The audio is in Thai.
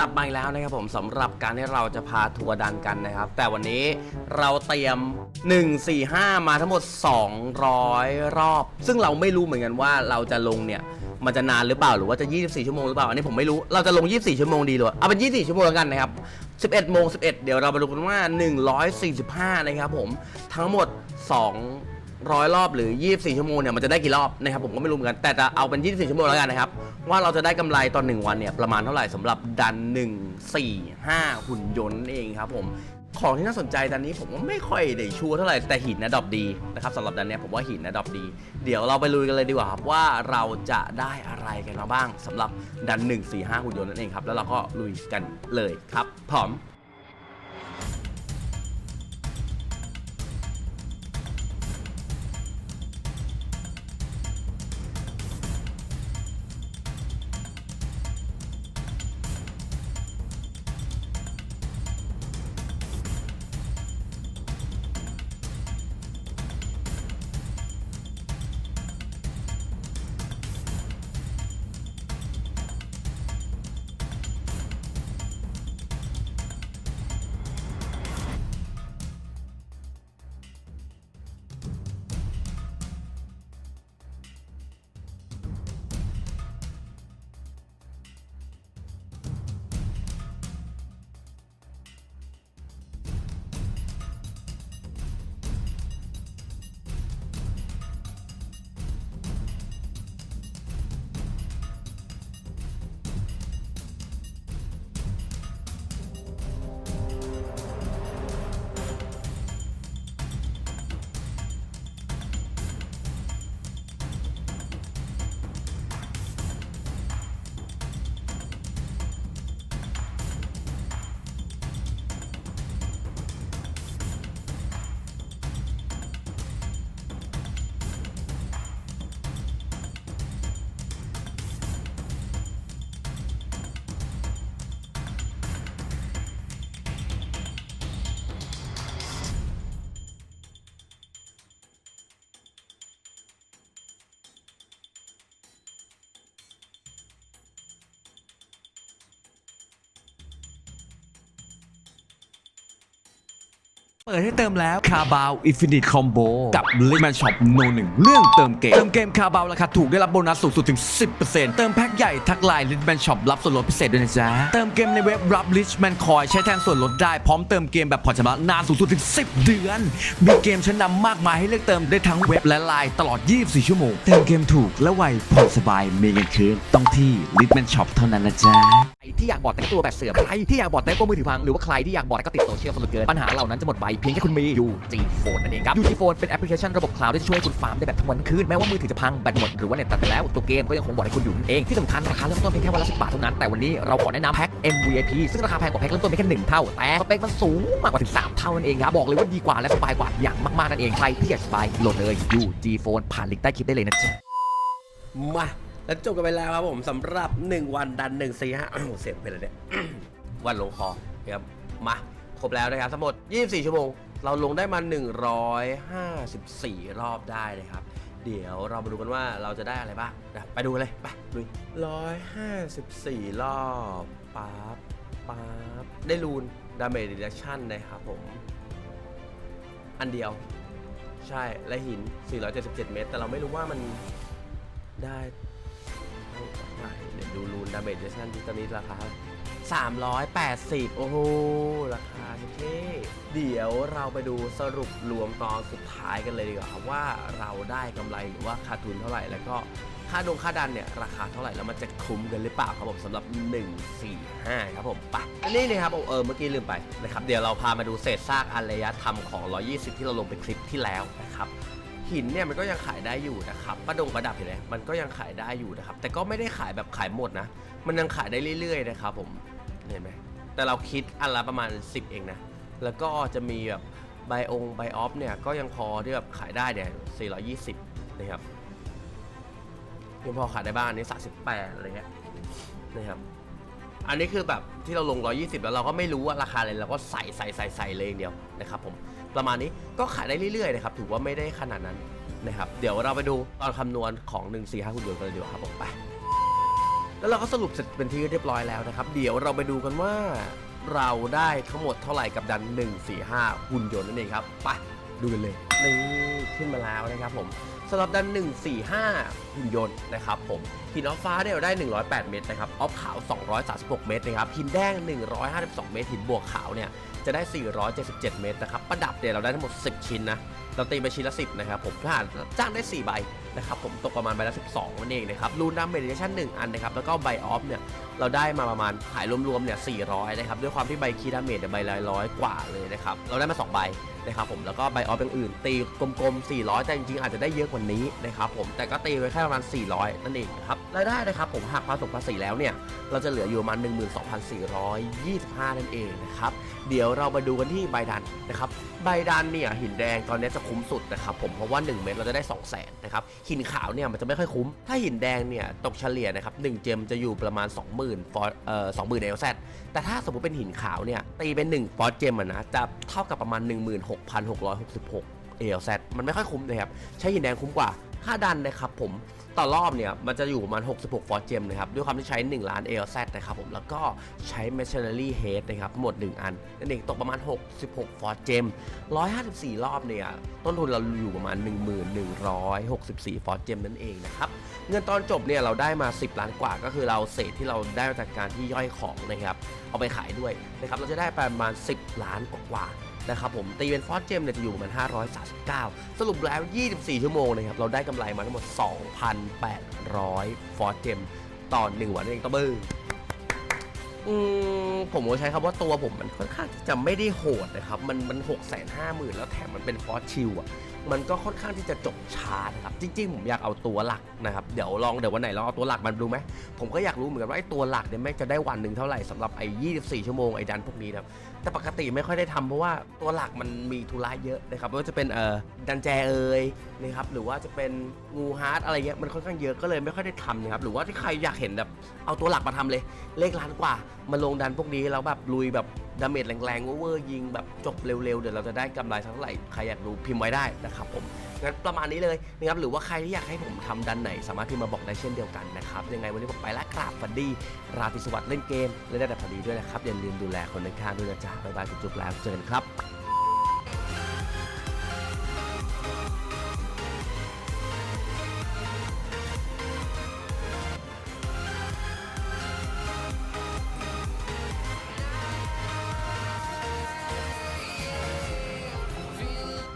ลับมาอีกแล้วนะครับผมสำหรับการที่เราจะพาทัวร์ดันกันนะครับ แต่วันนี้เราเตรียม 1 4 5 มาทั้งหมด 200 รอบ ซึ่งเราไม่รู้เหมือนกันว่าเราจะลงเนี่ยมันจะนานหรือเปล่าหรือว่าจะ 24 ชั่วโมงหรือเปล่าอันนี้ผมไม่รู้เราจะลง 24 ชั่วโมงดีหรือเอาเป็น 24 ชั่วโมงแล้วกันนะครับ 11โมง11 เดี๋ยวเรามาดูกันว่า 145 นะครับผมทั้งหมด 2 ร้อยรอบหรือ 24 ชั่วโมงเนี่ยมันจะได้กี่รอบนะครับผมก็ไม่รู้เหมือนกันแต่จะเอาเป็น 24 ชั่วโมงแล้วกันนะครับว่าเราจะได้กำไรตอน1วันเนี่ยประมาณเท่าไหร่สำหรับดัน 1 4 5 หุ่นยนต์นั่นเองครับผมของที่น่าสนใจดันนี้ผมว่าไม่ค่อยได้ชัวร์เท่าไหร่แต่หินนะดอปดีนะครับสำหรับดันเนี้ยผมว่าหินนะดอปดี เดี๋ยวเราไปลุยกันเลยดีกว่าครับว่าเราจะได้อะไรกันมาบ้างสำหรับดัน 1 4 5หุ่นยนต์นั่นเองครับแล้วเราก็ลุยกันเลยครับพร้อม เปิดให้เติมแล้วคาบาวอินฟินิตคอมโบกับลิมันช็อปโนหนึ่งเรื่องเติมเกม เติมเกมคาบาวราคาถูกได้รับโบนัสสูงสุดถึง 10%เติมแพ็คใหญ่ทักไลน์ลิมันช็อปรับส่วนลดพิเศษด้วยนะจ๊ะ เติมเกมในเว็บรับลิชแมนคอยใช้แทนส่วนลดได้พร้อมเติมเกมแบบผ่อนชำระนานสูงสุดถึง 10 เดือน มีเกมชั้นนำมากมายให้เลือกเติมได้ทั้งเว็บและไลน์ตลอด 24 ชั่วโมง เติมเกมถูกและไวผ่อนสบายมีเงินคืนต้องที่ลิชแมนช็อปเท่านั้นนะจ๊ะใครที่อยากบอดแต่งตัวแบบเสื่อมใครที่อยากบอดแต่งตัวมือถือพังหรือว่าใครที่อยากบอดแล้วก็ติดโซเชียลสนุกเกินปัญหาเหล่านั้นจะหมดไปเพียงแค่คุณมี UG Phone นั่นเองครับ UG Phone เป็นแอปพลิเคชันระบบคลาวด์ที่จะช่วยให้คุณฟาร์มได้แบบทั้งวันทั้งคืนแม้ว่ามือถือจะพังแบตหมดหรือว่าเน็ตตัดไปแล้วตัวเกมก็ยังคงบอดให้คุณอยู่นั่นเองที่สำคัญราคาเริ่มต้นเพียงแค่วันละ10บาทเท่านั้นแต่วันนี้เราขอแนะนำแพ็ค MVP ซึ่งราคาแพงกว่าแพ็คเริ่มต้นเพียงแค่หนึ่งเท่าแต่สเปคมันสูงมากกว่าถึงสามเท่านั่นเองครับบอกเลยว่าดีกว่าและสบายกว่าอย่างมากๆนั่นเองใครที่อยากสบายโหลดเลย UG Phone ผ่านลิงก์ใต้คลิปได้เลยนะจ๊ะมาแล้วจบกันไปแล้วครับผมสำหรับ 1 วันดัน1 4 5อ้าวเสียงเป็นอะไรเนี่ย วันลงคอนะครับมา ครบแล้วนะครับทั้งหมด 24 ชั่วโมง เราลงได้มา 154 รอบได้นะครับ เดี๋ยวเรามาดูกันว่าเราจะได้อะไรบ้างนะไปดูกันเลยไปลุย154 รอบปั๊บปั๊บได้รูนดาเมจดิเ c ชั่นนะครับผม อันเดียวใช่และหิน 477 เมตร แต่เราไม่รู้ว่ามันได้ เท่าไหร่เดี๋ยวดูรูนดาเมจเดชั่นที่ตอนนี้ราคา380 โอ้โห ราคาเท่เดี๋ยวเราไปดูสรุปรวมตอนสุดท้ายกันเลยดีกว่าครับว่าเราได้กำไรหรือว่าขาดทุนเท่าไหร่แล้วก็ค่าดงค่าดันเนี่ยราคาเท่าไหร่แล้วมันจะคุ้มกันหรือเปล่าครับผมสำหรับ 145 ครับผมไปอันนี้เลยครับเออเมื่อกี้ลืมไปนะครับเดี๋ยวเราพามาดูเศษซากอารยธรรมของ 120 ที่เราลงไปคลิปที่แล้วนะครับ หินเนี่ยมันก็ยังขายได้อยู่นะครับประดงประดับเห็นไหมมันก็ยังขายได้อยู่นะครับ แต่ก็ไม่ได้ขายแบบขายหมดนะ มันยังขายได้เรื่อย ๆ นะครับผมเห็นไหมแต่เราคิดอันละประมาณ 10 เองนะ แล้วก็จะมีแบบไบองไบออฟเนี่ยก็ยังพอที่แบบขายได้เนี่ย420 นะครับยังพอขายได้บ้างนนี้ 38 อะไรเงี้ยนะครับอันนี้คือแบบที่เราลง 120 แล้วเราก็ไม่รู้ว่าราคาอะไรเราก็ใส่ใส่ใส่ใส่เลยเดียวนะครับผม ประมาณนี้ก็ขายได้เรื่อยๆนะครับถือว่าไม่ได้ขนาดนั้นนะครับเดี๋ยวเราไปดูตอนคำนวณของ 1 4 5คุณยนต์กันเลยดีกว่าครับผมไปแล้วเราก็สรุปเสร็จเป็นที่เรียบร้อยแล้วนะครับ เดี๋ยวเราไปดูกันว่าเราได้ทั้งหมดเท่าไหร่กับดัน 145 หุ่นยนต์นั่นเองครับไปดูกันเลยนี่ขึ้นมาแล้วนะครับผมสำหรับดัน 145 หุ่นยนต์นะครับผมหินออฟฟ้าเนี่ยเราได้ 108 เมตรนะครับออฟขาว 236 เมตรนะครับหินแดง 152 เมตรหินบวกขาวเนี่ย จะได้ 477 เมตรนะครับ ประดับเนี่ยเราได้ทั้งหมด 10 ชิ้นนะ เราตีไปชิ้นละ 10 นะครับผมถ้าหากจ้างได้ 4 ใบนะครับผมตกประมาณใบละ 12นั่นเองนะครับรูนดัมเมดิชั่น1อันนะครับแล้วก็ใบออฟเนี่ยเราได้มาประมาณขายรวมๆเนี่ย400นะครับด้วยความที่ใบคีดาเมจเนี่ยใบละร้อยกว่าเลยนะครับเราได้มา 2 ใบนะครับผมแล้วก็ใบออฟอย่างอื่น ตีกลมๆ 400 แต่จริงๆ อาจจะได้เยอะกว่านี้นะครับผมแต่ก็ตีไว้แค่ประมาณ 400 นั่นเองนะครับรายได้นะครับผมหักภาษีภาษีแล้วเนี่ยเราจะเหลืออยู่ประมาณ12,425 นั่นเองนะครับเดี๋ยวเรามาดูกันที่ใบดันนะครับใบดันเนี่ยหินแดงตอนนี้จะคุ้มสุดนะครับผมเพราะว่า 1 เม็ดเราจะได้ 2 0 0 0 0นนะครับหินขาวเนี่ยมันจะไม่ค่อยคุ้ม ถ้าหินแดงเนี่ยตกเฉลี่ยนะครับหเจมจะอยู่ประมาณ 20,000ฟอร์เอ่องหมื่นเอลแซแต่ถ้าสมมติเป็นหินขาวเนี่ยตีเป็น 1 ฟอร์เจมอะนะจะเท่ากับประมาณ 16,666เอลแซมันไม่ค่อยคุ้มนะครับใช้หินแดงคุ้มกว่าค่าดันนะครับผม ต่อรอบเนี่ยมันจะอยู่ประมาณ 66 ฟอร์เจมนะครับด้วยความที่ใช้ 1 ล้าน ALZ นะครับผมแล้วก็ใช้ Machinery Head นะครับทั้งหมด 1 อันนั่นเองตกประมาณ 66 ฟอร์เจม154 รอบเนี่ยต้นทุนเราอยู่ประมาณ 1164 ฟอร์เจมนั่นเองนะครับเงินตอนจบเนี่ยเราได้มา 10 ล้านกว่า ก็คือเราเศษที่เราได้จากการที่ย่อยของนะครับเอาไปขายด้วยนะครับเราจะได้ประมาณ 10 ล้านกว่า นะครับผมตีเป็นฟอสเจมเนี่ยจะอยู่ประมาณ539 สรุปแล้ว 24 ชั่วโมงนะครับเราได้กำไรมาทั้งหมด 2,800 ฟอสเจมต่อ1วันนั่นเองตะบึ้งอืมผมก็ใช้คำว่าตัวผมมันค่อนข้างจะไม่ได้โหดนะครับ มันมัน6 5 0 0 0 0แล้วแถมมันเป็นฟอสชิลอะมันก็ค่อนข้างที่จะจบช้านะครับ จริงๆ ผมอยากเอาตัวหลักนะครับ เดี๋ยวลองเดี๋ยววันไหนลองเอาตัวหลักมันดูไหมผมก็อยากรู้เหมือนกันว่าไอ้ตัวหลักเนี่ยแม่งจะได้วันหนึ่งเท่าไหร่สำหรับไอ้24ชั่วโมงไอ้ดันพวกนี้นะครับ แต่ปกติไม่ค่อยได้ทำเพราะว่าตัวหลักมันมีธุระเยอะนะครับไม่ว่าจะเป็นเอ่อดันแจเอยนะครับหรือว่าจะเป็นงูฮาร์ดอะไรเงี้ยมันค่อนข้างเยอะก็เลยไม่ค่อยได้ทำนะครับหรือว่าที่ใครอยากเห็นแบบเอาตัวหลักมาทำเลย เลขล้านกว่ามาลงดันพวกนี้แล้วแบบลุยแบบดาเมจแรงๆเวอร์ๆยิงแบบจบเร็วๆเดี๋ยวเราจะได้กำไรเท่าไหร่ใครอยากรู้พิมพ์ไว้ได้นะครับผม งั้นประมาณนี้เลยนะครับหรือว่าใครที่อยากให้ผมทำดันไหน สามารถพิมพ์มาบอกได้เช่นเดียวกันนะครับยังไงวันนี้ผมไปแล้วกราบฟันดีราตรีสวัสดิ์เล่นเกมเล่นได้แต่พอดีด้วยนะครับอย่าลืมดูแลคนข้างๆด้วยนะจ๊ะบ๊ายบายจุ๊บๆแล้วเจอกันครับ